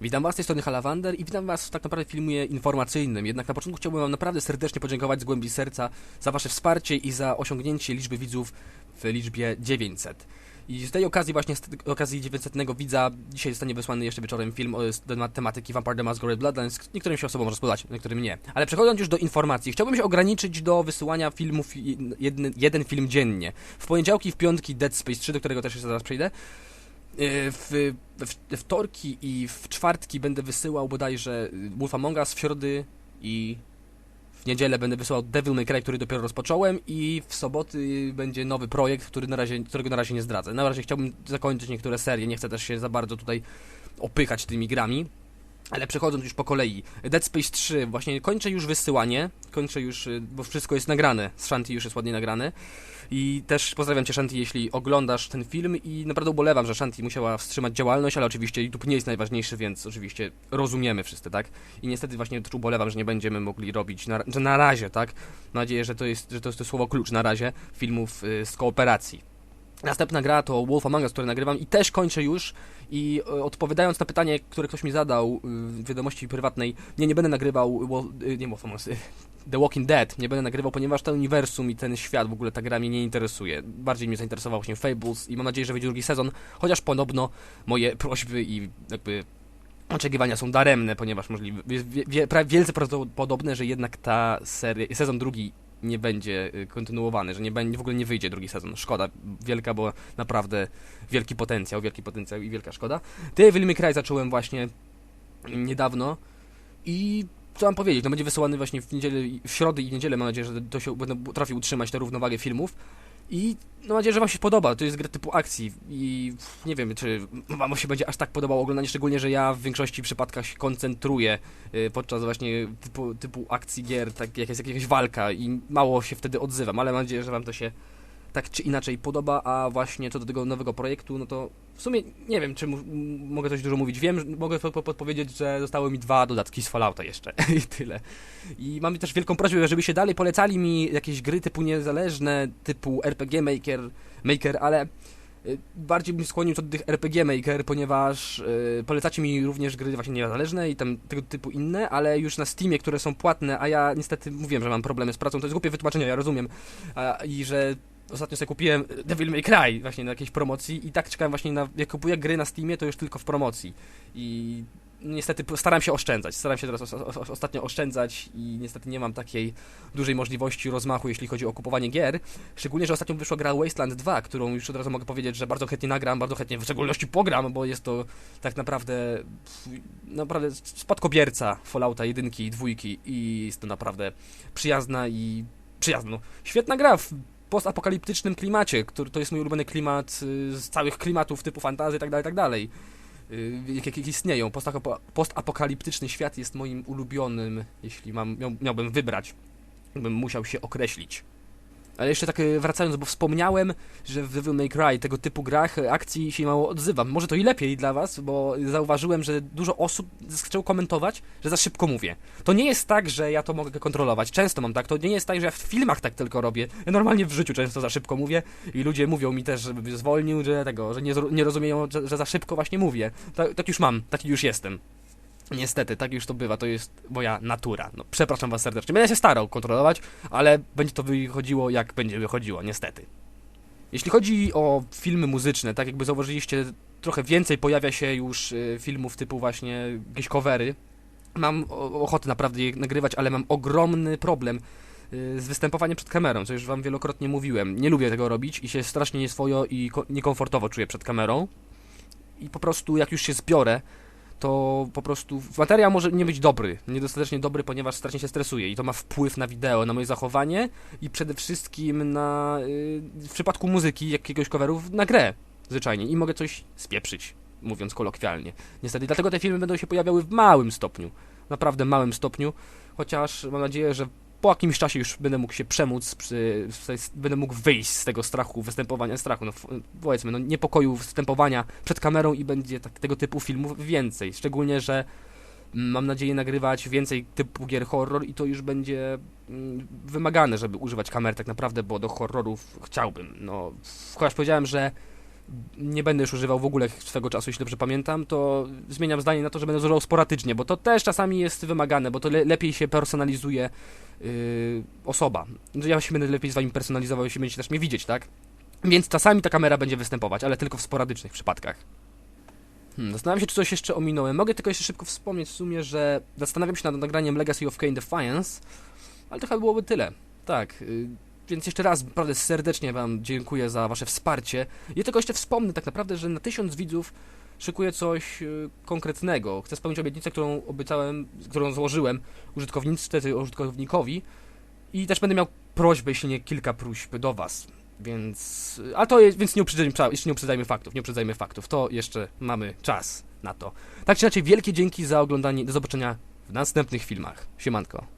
Witam Was z tej strony Halawander i witam Was w tak naprawdę filmie informacyjnym. Jednak na początku chciałbym Wam naprawdę serdecznie podziękować z głębi serca za Wasze wsparcie i za osiągnięcie liczby widzów w liczbie 900. I z tej okazji właśnie, z okazji 900 widza, dzisiaj zostanie wysłany jeszcze wieczorem film temat tematyki Vampire the Masquerade Bloodlines. Niektórym się osobom może niektórym nie. Ale przechodząc już do informacji, chciałbym się ograniczyć do wysyłania filmów jeden, jeden film dziennie. W poniedziałki, w piątki Dead Space 3, do którego też jeszcze zaraz przejdę. W, w wtorki i w czwartki będę wysyłał bodajże Wolf Among Us, w środy i w niedzielę będę wysyłał Devil May Cry, który dopiero rozpocząłem i w soboty będzie nowy projekt, który na razie, którego na razie nie zdradzę. Na razie chciałbym zakończyć niektóre serie, nie chcę też się za bardzo tutaj opychać tymi grami. Ale przechodząc już po kolei, Dead Space 3, właśnie kończę już wysyłanie, kończę już, bo wszystko jest nagrane, z Shanty już jest ładnie nagrane. I też pozdrawiam Cię Shanti, jeśli oglądasz ten film i naprawdę ubolewam, że Shanti musiała wstrzymać działalność, ale oczywiście YouTube nie jest najważniejszy, więc oczywiście rozumiemy wszyscy, tak? I niestety właśnie też ubolewam, że nie będziemy mogli robić, na, że na razie, tak? Mam nadzieję, że to jest, że to jest to słowo klucz na razie, filmów y, z kooperacji. Następna gra to Wolf Among Us, które nagrywam i też kończę już i y, odpowiadając na pytanie, które ktoś mi zadał y, w wiadomości prywatnej, nie, nie będę nagrywał, y, nie Wolf Among Us, The Walking Dead nie będę nagrywał, ponieważ ten uniwersum i ten świat, w ogóle ta gra mnie nie interesuje. Bardziej mnie zainteresował właśnie Fables i mam nadzieję, że wyjdzie drugi sezon, chociaż podobno moje prośby i jakby oczekiwania są daremne, ponieważ możliwe, wie, wie, wielce prawdopodobne, że jednak ta seria, sezon drugi nie będzie y, kontynuowany, że nie będzie, w ogóle nie wyjdzie drugi sezon. Szkoda wielka, bo naprawdę wielki potencjał, wielki potencjał i wielka szkoda. Devil May Cry zacząłem właśnie niedawno i co mam powiedzieć, no będzie wysyłany właśnie w niedzielę, w środę i niedzielę, mam nadzieję, że to się będę potrafił utrzymać tę równowagę filmów. I mam nadzieję, że Wam się podoba. To jest gra typu akcji i nie wiem, czy Wam się będzie aż tak podobało oglądanie, szczególnie, że ja w większości przypadkach się koncentruję y, podczas właśnie typu, typu akcji gier, tak jak jest jakaś walka i mało się wtedy odzywam, ale mam nadzieję, że Wam to się tak czy inaczej podoba, a właśnie co do tego nowego projektu, no to w sumie nie wiem, czy mogę coś dużo mówić. Wiem, mogę podpowiedzieć, że zostały mi dwa dodatki z Fallouta jeszcze i tyle. I mam też wielką prośbę, żeby się dalej polecali mi jakieś gry typu niezależne, typu RPG Maker, Maker ale y, bardziej bym skłonił co do tych RPG Maker, ponieważ yy, polecacie mi również gry właśnie niezależne i tam tego typu inne, ale już na Steamie, które są płatne, a ja niestety mówiłem, że mam problemy z pracą, to jest głupie wytłumaczenie, ja rozumiem, a, i że Ostatnio sobie kupiłem Devil May Cry właśnie na jakiejś promocji i tak czekałem właśnie na... Jak kupuję gry na Steamie, to już tylko w promocji. I niestety staram się oszczędzać. Staram się teraz ostatnio oszczędzać i niestety nie mam takiej dużej możliwości rozmachu, jeśli chodzi o kupowanie gier. Szczególnie, że ostatnio wyszła gra Wasteland 2, którą już od razu mogę powiedzieć, że bardzo chętnie nagram, bardzo chętnie w szczególności pogram, bo jest to tak naprawdę naprawdę spadkobierca Fallouta 1 i 2 i jest to naprawdę przyjazna i przyjazna. No, świetna gra postapokaliptycznym klimacie, który to jest mój ulubiony klimat y, z całych klimatów typu fantazy itd., itd. Jakie jak istnieją. Postapokaliptyczny świat jest moim ulubionym, jeśli mam, miał, miałbym wybrać, bym musiał się określić. Ale jeszcze tak e, wracając, bo wspomniałem, że w Devil May Cry tego typu grach e, akcji się mało odzywam. Może to i lepiej dla was, bo zauważyłem, że dużo osób zaczęło komentować, że za szybko mówię. To nie jest tak, że ja to mogę kontrolować. Często mam tak. To nie jest tak, że ja w filmach tak tylko robię. Ja normalnie w życiu często za szybko mówię i ludzie mówią mi też, żeby zwolnił, że tego, że nie, nie rozumieją, że, że za szybko właśnie mówię. Tak, tak już mam, taki już jestem. Niestety, tak już to bywa, to jest moja natura. No, przepraszam was serdecznie. Będę się starał kontrolować, ale będzie to wychodziło jak będzie wychodziło, niestety. Jeśli chodzi o filmy muzyczne, tak jakby zauważyliście, trochę więcej pojawia się już y, filmów typu właśnie jakieś covery. Mam ochotę naprawdę je nagrywać, ale mam ogromny problem y, z występowaniem przed kamerą, co już wam wielokrotnie mówiłem. Nie lubię tego robić i się strasznie nieswojo i niekomfortowo czuję przed kamerą. I po prostu jak już się zbiorę, to po prostu materiał może nie być dobry, niedostatecznie dobry, ponieważ strasznie się stresuje i to ma wpływ na wideo, na moje zachowanie i przede wszystkim na, yy, w przypadku muzyki, jakiegoś coveru, na grę zwyczajnie i mogę coś spieprzyć, mówiąc kolokwialnie. Niestety, dlatego te filmy będą się pojawiały w małym stopniu, naprawdę małym stopniu, chociaż mam nadzieję, że po jakimś czasie już będę mógł się przemóc, przy, będę mógł wyjść z tego strachu, występowania strachu, no powiedzmy, no niepokoju występowania przed kamerą i będzie tak, tego typu filmów więcej, szczególnie, że mm, mam nadzieję nagrywać więcej typu gier horror i to już będzie mm, wymagane, żeby używać kamer tak naprawdę, bo do horrorów chciałbym, no chociaż powiedziałem, że nie będę już używał w ogóle swego czasu, jeśli dobrze pamiętam, to zmieniam zdanie na to, że będę używał sporadycznie, bo to też czasami jest wymagane, bo to le lepiej się personalizuje yy, osoba. Ja się będę lepiej z wami personalizował, jeśli będziecie też mnie widzieć, tak? Więc czasami ta kamera będzie występować, ale tylko w sporadycznych przypadkach. Hmm, zastanawiam się, czy coś jeszcze ominąłem. Mogę tylko jeszcze szybko wspomnieć w sumie, że zastanawiam się nad nagraniem Legacy of Kane Defiance, ale to chyba byłoby tyle. Tak, y, więc jeszcze raz naprawdę serdecznie Wam dziękuję za Wasze wsparcie. I tylko jeszcze wspomnę tak naprawdę, że na tysiąc widzów szykuję coś y, konkretnego. Chcę spełnić obietnicę, którą obiecałem, którą złożyłem użytkownicy, użytkownikowi i też będę miał prośbę, jeśli nie kilka próśb do Was. Więc, a to jest, więc nie uprzedzajmy, jeszcze nie uprzedzajmy faktów, nie uprzedzajmy faktów, to jeszcze mamy czas na to. Tak czy inaczej, wielkie dzięki za oglądanie, do zobaczenia w następnych filmach. Siemanko.